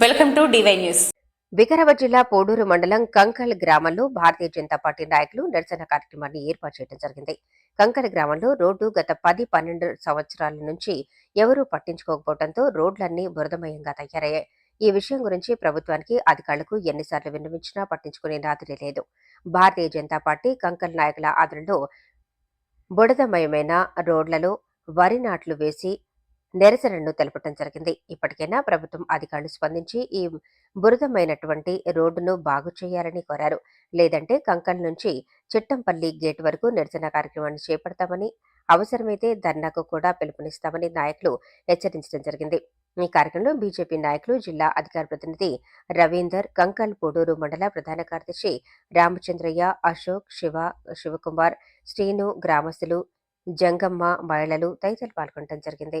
Welcome to DY news. Vikarabad జిల్లా పోడూరు మండలం కంకల్ గ్రామంలో భారతీయ జనతా పార్టీ నాయకులు నిరసన కార్యక్రమాన్ని ఏర్పాటు చేయడం జరిగింది. కంకల్ గ్రామంలో రోడ్డు గత పది పన్నెండు సంవత్సరాల నుంచి ఎవరూ పట్టించుకోకపోవడంతో రోడ్లన్నీ బురదమయంగా తయారయ్యాయి. ఈ విషయం గురించి ప్రభుత్వానికి అధికారులకు ఎన్నిసార్లు విన్నవించినా పట్టించుకునే నాదిరే లేదు. భారతీయ జనతా పార్టీ కంకల్ నాయకుల ఆదరణలో బుడదమయమైన రోడ్లలో వరి నాట్లు వేసి నిరసనను తెలపడం జరిగింది. ఇప్పటికైనా ప్రభుత్వం అధికారులు స్పందించి ఈ బురదమైనటువంటి రోడ్డును బాగు చేయాలని కోరారు. లేదంటే కంకల్ నుంచి చిట్టంపల్లి గేట్ వరకు నిరసన కార్యక్రమాన్ని చేపడతామని అవసరమైతే ధర్నాకు కూడా పిలుపునిస్తామని నాయకులు హెచ్చరించడం జరిగింది. ఈ కార్యక్రమంలో బీజేపీ నాయకులు జిల్లా అధికార ప్రతినిధి రవీందర్ కంకల్ పోడూరు మండల ప్రధాన కార్యదర్శి రామచంద్రయ్య అశోక్ శివ శివకుమార్ శ్రీను గ్రామస్తులు జంగమ్మ మహిళలు తదితరులు పాల్గొనడం జరిగింది.